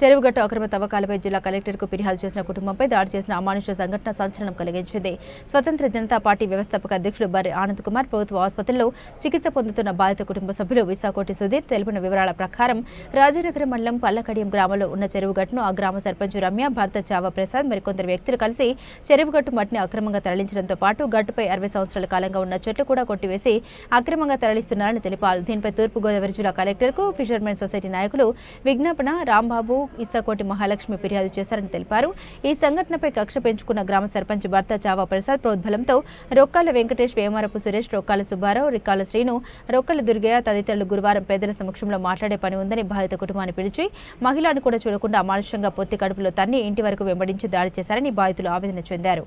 చెరువుగట్టు అక్రమ తవ్వకాలపై జిల్లా కలెక్టర్కు ఫిర్యాదు చేసిన కుటుంబంపై దాడి చేసిన అమానుష సంఘటన సంచలనం కలిగించింది. స్వతంత్ర జనతా పార్టీ వ్యవస్థాపక అధ్యక్షుడు బర్రె ఆనంద్ కుమార్ ప్రభుత్వ ఆసుపత్రిలో చికిత్స పొందుతున్న బాధిత కుటుంబ సభ్యులు విశాఖోటి సుధీర్ తెలిపిన వివరాల ప్రకారం రాజనగరం మండలం పల్లకడియం గ్రామంలో ఉన్న చెరువుగట్టును ఆ గ్రామ సర్పంచ్ రమ్య భర్త చావా ప్రసాద్ మరికొందరు వ్యక్తులు కలిసి చెరువుగట్టు మట్టిని అక్రమంగా తరలించడంతో పాటు గట్టుపై అరవై సంవత్సరాల కాలంగా ఉన్న చెట్లు కూడా కొట్టివేసి అక్రమంగా తరలిస్తున్నారని తెలిపారు. దీనిపై తూర్పుగోదావరి జిల్లా కలెక్టర్కు ఫిషర్మెన్ సొసైటీ నాయకులు విజ్ఞాపన రాంబాబు ఇస్సాకోటి మహాలక్ష్మి ఫిర్యాదు చేశారని తెలిపారు. ఈ సంఘటనపై కక్ష పెంచుకున్న గ్రామ సర్పంచ్ భర్త చావా ప్రసాద్ ప్రోద్బలంతో రొక్కాల వెంకటేష్ వేమారపు సురేష్ రొక్కాల సుబ్బారావు రిక్కాల శ్రీను రొక్కల దుర్గయ్య తదితరులు గురువారం పేదల సమక్షంలో మాట్లాడే పని ఉందని బాధిత కుటుంబాన్ని పిలిచి మహిళను కూడా చూడకుండా అమానుషంగా పొత్తి కడుపులో తన్ని ఇంటి వరకు వెంబడించి దాడి చేశారని బాధితులు ఆవేదన చెందారు.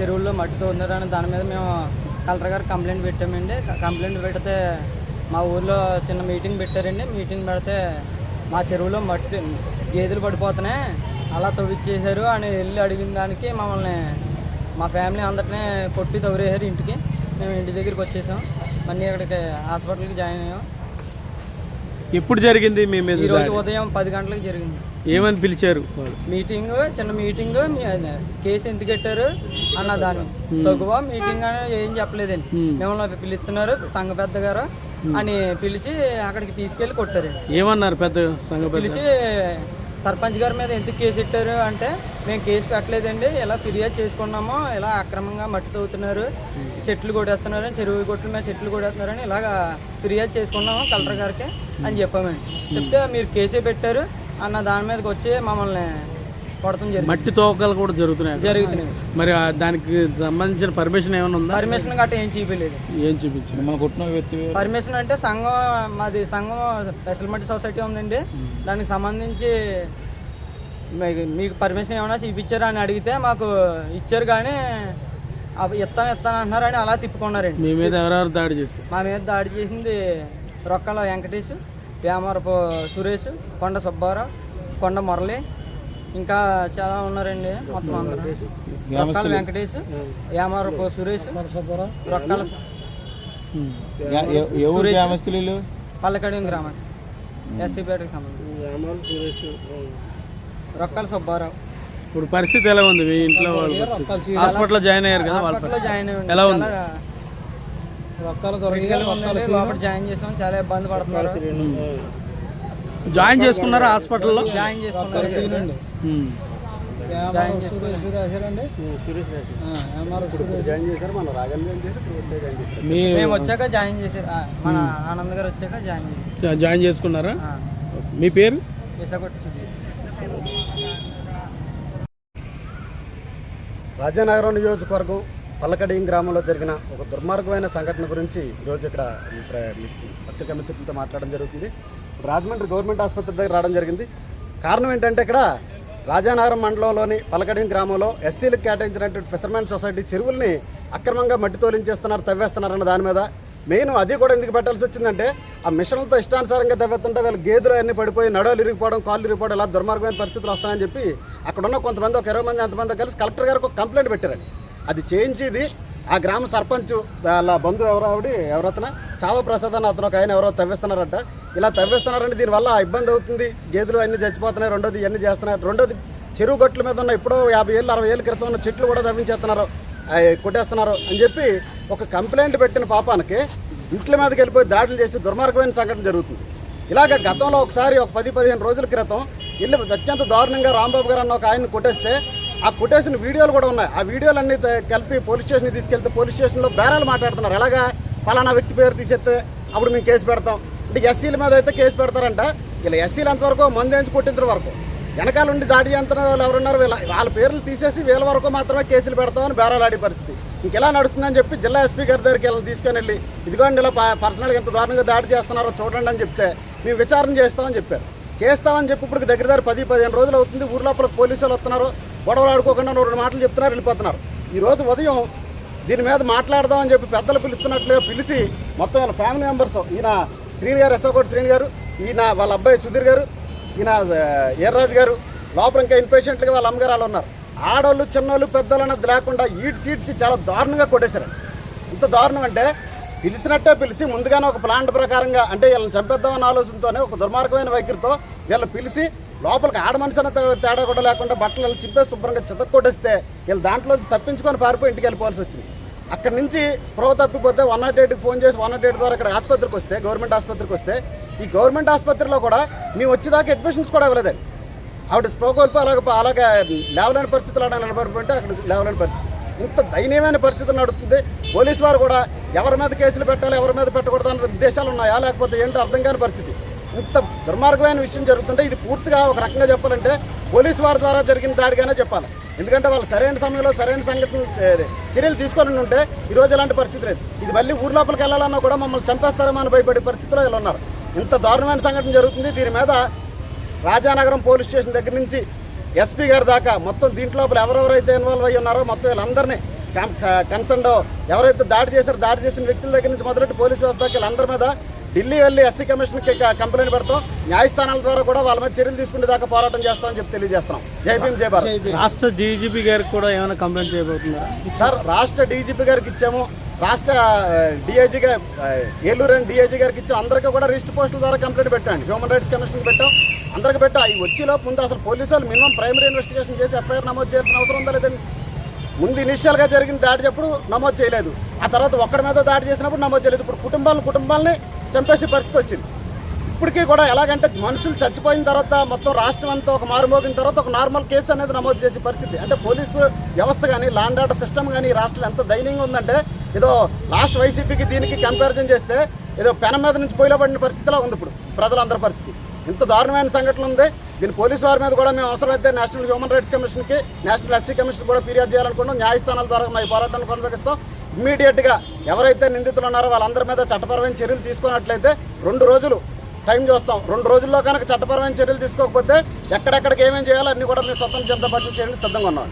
చెరువుల్లో మట్టితో ఉన్నారని దాని మీద మేము కలెక్టర్ గారు కంప్లైంట్ పెట్టామండి. కంప్లైంట్ పెడితే మా ఊర్లో చిన్న మీటింగ్ పెట్టారండి. మీటింగ్ పెడితే మా చెరువులో మట్టి గేదెలు పడిపోతున్నాయి. అలా తవ్విచ్చేశారు అని వెళ్ళి అడిగిన దానికి మమ్మల్ని మా ఫ్యామిలీ అందరినీ కొట్టి తవ్వేశారు ఇంటికి. మేము ఇంటి దగ్గరికి వచ్చేసాం. మళ్ళీ ఇక్కడికి హాస్పిటల్కి జాయిన్ అయ్యాం. ఎప్పుడు జరిగింది మీ మీద ఈరోజు? ఉదయం పది గంటలకు జరిగింది. ఏమని పిలిచారు? మీటింగ్ చిన్న మీటింగ్ కేసు ఎందుకు పెట్టారు అన్న దాని. తగువ మీటింగ్ అని ఏం చెప్పలేదండి. మిమ్మల్ని పిలుస్తున్నారు సంఘ పెద్ద గారు అని పిలిచి అక్కడికి తీసుకెళ్ళి కొట్టారండి. ఏమన్నారు పెద్ద సంఘ పెద్ద పిలిచి సర్పంచ్ గారి మీద ఎందుకు కేసు పెట్టారు అంటే మేము కేసు పెట్టలేదండి. ఇలా ఫిర్యాదు చేసుకున్నాము ఇలా అక్రమంగా మట్టి తవ్వుతున్నారు చెట్లు కొట్టేస్తున్నారు చెరువు కొట్ల మీద చెట్లు కొట్టేస్తున్నారని ఇలాగ ఫిర్యాదు చేసుకున్నాము కలెక్టర్ గారికి అని చెప్పామండి. చెప్తే మీరు కేసే పెట్టారు అన్న దాని మీదకి వచ్చి మమ్మల్ని కొడతాం జరిగింది. మట్టి తోకలు కూడా జరుగుతున్నాయి. జరుగుతున్నాయి. మరి ఆ దానికి సంబంధించిన పర్మిషన్ ఏమైనా ఉందా? పర్మిషన్ గట్రా ఏం చూపించలేదు ఏం చూపించారు? మిమ్మల్ని కొట్టిన వ్యక్తి పర్మిషన్ అంటే సంఘం మాది సంఘం స్పెషల్ మట్టి సొసైటీ ఉందండి. దానికి సంబంధించి మీ- మీకు పర్మిషన్ ఏమైనా చూపించారా అని అడిగితే మాకు ఇచ్చారు కానీ అవి ఇస్తాను ఇస్తాను అంటున్నారని అలా తిప్పుకున్నారండి. మీ మీద ఎవరెవరు దాడి చేశారు? మా మీద దాడి చేసింది రొక్కల వెంకటేష్ వేమరపు సురేష్ కొండ సుబ్బారావు కొండ మురళి ఇంకా చాలా ఉన్నారండి మొత్తం అందరూ. రొక్కల వెంకటేష్ వేమరపు సురేష్ రొక్కల ఎవరు గ్రామస్తులు వీళ్ళు? పల్లకడి గ్రామం. ఎస్సీపేటకి సంబంధించి. రొక్కల సుబ్బారావు. ఇప్పుడు పరిస్థితి ఎలా ఉంది మీ ఇంట్లో వాళ్ళ హాస్పిటల్లో జాయిన్ అయ్యారు కదా వాళ్ళ జాయిన్ ఎలా ఉంది. లోపల జాయిన్ చేసాం చాలా ఇబ్బంది పడుతున్నారు. జాయిన్ చేసుకున్నారా హాస్పిటల్లో? జాయిన్ చేసుకున్నారు. ఉమ్. జాయిన్ చేసుకున్నారు. మీ మేము వచ్చాక జాయిన్ చేశారు. మన ఆనంద్ గారు వచ్చాక జాయిన్ చేశారు. జాయిన్ చేసుకున్నారా? మీ పేరు? విశాఖపట్నం సుధీర్. రాజానగరం నియోజకవర్గం పల్లకడియం గ్రామంలో జరిగిన ఒక దుర్మార్గమైన సంఘటన గురించి ఈరోజు ఇక్కడ పత్రికా మిత్రులతో మాట్లాడడం జరుగుతుంది. రాజమండ్రి గవర్నమెంట్ ఆసుపత్రి దగ్గర రావడం జరిగింది. కారణం ఏంటంటే ఇక్కడ రాజానగరం మండలంలోని పలకడియం గ్రామంలో ఎస్సీలకు కేటాయించినటువంటి ఫిషర్మెన్ సొసైటీ చెరువుల్ని అక్రమంగా మట్టి తోలించేస్తున్నారు తవ్వేస్తున్నారన్న దాని మీద. మెయిన్ అది కూడా ఎందుకు పెట్టాల్సి వచ్చిందంటే ఆ మిషన్లతో ఇష్టానుసారంగా తవ్వుతుంటే వీళ్ళు గేదెలు అన్ని పడిపోయి నడవలు ఇరిగిపోవడం కాళ్ళు ఇరిగిపోవడం ఇలా దుర్మార్గమైన పరిస్థితులు వస్తాయని చెప్పి అక్కడ ఉన్న కొంతమంది ఒక ఇరవై మంది ఎంతమంది కలిసి కలెక్టర్ గారికి ఒక కంప్లైంట్ పెట్టారండి. అది చేయించేది ఆ గ్రామ సర్పంచ్ వాళ్ళ బంధువు ఎవరో ఆవిడ? ఎవరతన? చావ ప్రసాద్ అని అతను ఒక ఆయన ఎవరో తవ్విస్తున్నారట. ఇలా తవ్విస్తున్నారంటే దీనివల్ల ఇబ్బంది అవుతుంది. గేదెలు అన్ని చచ్చిపోతున్నాయి రెండోది ఇవన్నీ చేస్తున్నాయి. రెండోది చెరువు గట్ల మీద ఉన్న ఎప్పుడో యాభై ఏళ్ళు అరవై ఏళ్ళ క్రితం ఉన్న చెట్లు కూడా తవ్వించేస్తున్నారు. కొట్టేస్తున్నారు అని చెప్పి ఒక కంప్లైంట్ పెట్టిన పాపానికి ఇంట్ల మీదకి వెళ్ళిపోయి దాడులు చేసి దుర్మార్గమైన సంఘటన జరుగుతుంది. ఇలాగ గతంలో ఒకసారి ఒక పది పదిహేను రోజుల క్రితం ఇల్లు అత్యంత దారుణంగా రాంబాబు గారు అన్న ఒక ఆయన్ని కొట్టేస్తే ఆ కొట్టేసిన వీడియోలు కూడా ఉన్నాయి. ఆ వీడియోలన్నీ కలిపి పోలీస్ స్టేషన్కి తీసుకెళ్తే పోలీస్ స్టేషన్లో బేరాలు మాట్లాడుతున్నారు. ఎలాగా? పలానా వ్యక్తి పేరు తీసేస్తే అప్పుడు మేము కేసు పెడతాం. అంటే ఎస్సీల మీద అయితే కేసు పెడతారంట. ఇలా ఎస్సీలు ఎంతవరకు ఎంచి కొట్టించిన వరకు. వెనకాల ఉండి దాడి చేస్తున్న వాళ్ళు ఎవరున్నారు? వీళ్ళ వాళ్ళ పేర్లు తీసేసి వీళ్ళ వరకు మాత్రమే కేసులు పెడతామని బేరాలాడే పరిస్థితి. ఇంకెలా నడుస్తుందని చెప్పి జిల్లా ఎస్పీ గారి దగ్గరికి వెళ్ళి తీసుకొని వెళ్ళి ఇదిగోండి ఇలా పర్సనల్గా ఎంత దారుణంగా దాడి చేస్తున్నారో చూడండి అని చెప్తే మేము విచారణ చేస్తామని చెప్పారు. చేస్తామని చెప్పి ఇప్పుడు దగ్గర దగ్గర పది పదిహేను రోజులు అవుతుంది. ఊర్లోపల పోలీసులు వస్తున్నారు. గొడవలు ఆడుకోకుండా రెండు మాటలు చెప్తున్నారు వెళ్ళిపోతున్నారు. ఈరోజు ఉదయం దీని మీద మాట్లాడదాం అని చెప్పి పెద్దలు పిలుస్తున్నట్లుగా పిలిచి మొత్తం వాళ్ళ ఫ్యామిలీ మెంబర్స్ ఈయన శ్రీని గారు ఎస్ఓకోటి శ్రీని గారు ఈయన వాళ్ళ అబ్బాయి సుధీర్ గారు ఈయన ఆ, గారు లోపల ఇంకా ఇన్పేషెంట్లుగా వాళ్ళ అమ్మగారు వాళ్ళు ఉన్నారు. ఆడవాళ్ళు చిన్నోళ్ళు పెద్దోళ్ళు అన్నది లేకుండా ఈడ్చి ఈడ్చి చాలా దారుణంగా కొట్టేశారు. ఇంత దారుణం అంటే పిలిచినట్టే పిలిచి ముందుగానే ఒక ప్లాంట్ ప్రకారంగా అంటే వీళ్ళని చంపేద్దామన్న ఆలోచనతోనే ఒక దుర్మార్గమైన వైఖరితో వీళ్ళు పిలిచి లోపలికి ఆడ మనిషి అన్న తేడా కూడా లేకుండా బట్టలు చిప్పే శుభ్రంగా చితక్కొట్టేస్తే వీళ్ళు దాంట్లోంచి తప్పించుకొని పారిపోయి ఇంటికి వెళ్ళిపోవాల్సి వచ్చింది. అక్కడి నుంచి స్ప్రో తప్పిపోతే వన్ నాట్ ఎయిట్కి ఫోన్ చేసి వన్ నాట్ ఎయిట్ ద్వారా ఇక్కడ ఆసుపత్రికి వస్తే గవర్నమెంట్ ఆసుపత్రికి వస్తే ఈ గవర్నమెంట్ ఆసుపత్రిలో కూడా మేము వచ్చేదాకా అడ్మిషన్స్ కూడా ఇవ్వలేదండి. ఆవిడ స్ప్రో కోల్పో అలాగే అలాగే లేవలేని పరిస్థితులు అలా నిలబడిపోయింటే అక్కడ లేవలేని పరిస్థితి. ఇంత దయనీయమైన పరిస్థితి నడుస్తుంది పోలీసు వారు కూడా ఎవరి మీద కేసులు పెట్టాలి ఎవరి మీద పెట్టకూడదు అన్న ఉద్దేశాలు ఉన్నాయా? లేకపోతే ఏంటో అర్థం కాని పరిస్థితి. ఇంత దుర్మార్గమైన విషయం జరుగుతుంటే ఇది పూర్తిగా ఒక రకంగా చెప్పాలంటే పోలీసు వారి ద్వారా జరిగిన దాడిగానే చెప్పాలి. ఎందుకంటే వాళ్ళు సరైన సమయంలో సరైన సంఘటన చర్యలు తీసుకొని ఉంటే ఈ రోజు ఎలాంటి పరిస్థితి లేదు. ఇది మళ్ళీ ఊరు లోపలికి వెళ్ళాలన్నా కూడా మమ్మల్ని చంపేస్తారేమో అని భయపడే పరిస్థితిలో వీళ్ళు ఉన్నారు. ఇంత దారుణమైన సంఘటన జరుగుతుంది. దీని మీద రాజానగరం పోలీస్ స్టేషన్ దగ్గర నుంచి ఎస్పీ గారి దాకా మొత్తం దీంట్లో ఎవరెవరైతే ఇన్వాల్వ్ అయ్యి ఉన్నారో మొత్తం వీళ్ళందరినీ కన్సర్న్ ఎవరైతే దాడి చేశారో దాడి చేసిన వ్యక్తుల దగ్గర నుంచి మొదలెట్టి పోలీస్ వ్యవస్థకి వీళ్ళందరి మీద ఢిల్లీ వెళ్ళి ఎస్సీ కమిషన్కి క- కంప్లైంట్ పెడతాం. న్యాయస్థానాల ద్వారా కూడా వాళ్ళ మీద చర్యలు తీసుకునే దాకా పోరాటం చేస్తామని చెప్పి తెలియజేస్తున్నాం. జై భీమ్ జై భారత్. రాష్ట్ర డీజీపీ గారికి కూడా ఏమైనా కంప్లైంట్ చేయబోతున్నారా? సార్ రాష్ట్ర డీజీపీ గారికి ఇచ్చాము. రాష్ట్ర డిఐజీ గారు ఏలూరు డిఐజీ గారికి ఇచ్చాము అందరికీ కూడా రిజిస్టర్ పోస్టుల ద్వారా కంప్లైంట్ పెట్టండి హ్యూమన్ రైట్స్ కమిషన్ పెట్టాం. అందరికి పెట్టాం. ఈ వచ్చేలోపు ముందు అసలు పోలీసు వాళ్ళు మినిమం ప్రైమరీ ఇన్వెస్టిగేషన్ చేసి ఎఫ్ఐఆర్ నమోదు చేయాల్సిన అవసరం ఉందా లేదండి? ముందు ఇనిషియల్గా జరిగిన దాడి చెప్పుడు నమోదు చేయలేదు. ఆ తర్వాత ఒక్కడి మీద దాడి చేసినప్పుడు నమోదు చేయలేదు. ఇప్పుడు కుటుంబాలను కుటుంబాలని చంపేసే పరిస్థితి వచ్చింది. ఇప్పటికీ కూడా ఎలాగంటే మనుషులు చచ్చిపోయిన తర్వాత మొత్తం రాష్ట్రం అంతా ఒక మారుమోగిన తర్వాత ఒక నార్మల్ కేసు అనేది నమోదు చేసే పరిస్థితి. అంటే పోలీసు వ్యవస్థ కానీ లాండ్ ఆర్డర్ సిస్టమ్ కానీ రాష్ట్రంలో ఎంత దయనీయంగా ఉందంటే ఏదో లాస్ట్ వైసీపీకి దీనికి కంపారిజన్ చేస్తే ఏదో పెన మీద నుంచి పోయిలో పడిన పరిస్థితిలో ఉంది ఇప్పుడు ప్రజలందరి పరిస్థితి. ఇంత దారుణమైన సంఘటన ఉంది. దీని పోలీసు వారి మీద కూడా మేము అవసరమైతే నేషనల్ హ్యూమన్ రైట్స్ కమిషన్కి నేషనల్ ఎస్సీ కమిషన్ కూడా ఫిర్యాదు చేయాలనుకుంటున్నాం. న్యాయస్థానాల ద్వారా మా పోరాటాన్ని కొనసాగిస్తాం. ఇమ్మీడియట్గా ఎవరైతే నిందితులు ఉన్నారో వాళ్ళందరి మీద చట్టపరమైన చర్యలు తీసుకున్నట్లయితే రెండు రోజులు టైం చూస్తాం. రెండు రోజుల్లో కనుక చట్టపరమైన చర్యలు తీసుకోకపోతే ఎక్కడెక్కడికి ఏమేమి చేయాలో అన్ని కూడా మేము స్వతంత్ర జనతా పార్టీ చేయడానికి సిద్ధంగా ఉన్నాం.